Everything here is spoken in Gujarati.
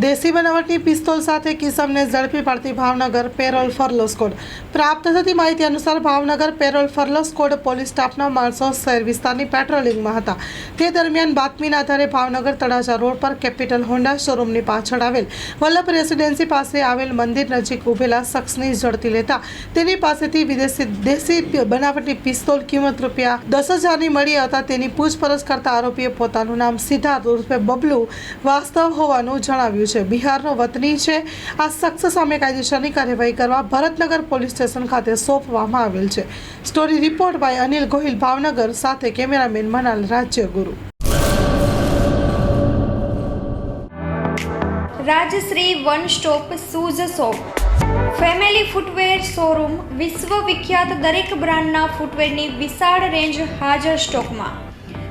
દેશી બનાવટની પિસ્તોલ સાથે કિસમને ઝડપી પાડતી ભાવનગર પેરોલ ફરલો સ્કોડ પ્રાપ્ત થતી માહિતી અનુસાર Bhavnagar parole furlough squad police સ્ટાફના માણસો શહેર વિસ્તારની પેટ્રોલિંગમાં હતા. તે દરમિયાન બાતમીના આધારે ભાવનગર તળાજા રોડ પર કેપિટલ હોન્ડા શોરૂમની પાછળ આવેલ વલ્લભ રેસિડેન્સી પાસે આવેલ મંદિર નજીક ઊભેલા શખ્સની ઝડપી લેતા તેની પાસેથી વિદેશી દેશી બનાવટની પિસ્તોલ કિંમત રૂપિયા દસ હજારની મળી હતા તેની પૂછપરછ કરતા આરોપીએ પોતાનું નામ સિદ્ધાર્થ ઉર્ફે બબલુ વાસ્તવ હોવાનું જણાવ્યું છે. બિહારનો વતની છે. આ શખ્સ સામે કાયદેસરની કાર્યવાહી કરવા ભરતનગર પોલીસ સ્ટેશન ખાતે સોંપવામાં આવેલ છે. Story report by Anil Gohil, Bhavnagar, સાથે cameraman Manal Rajyaguru Rajshree one stop shoes shop family footwear showroom વિશ્વ વિખ્યાત દરેક બ્રાન્ડના ફૂટવેરની વિશાળ રેન્જ હાજર સ્ટોકમાં.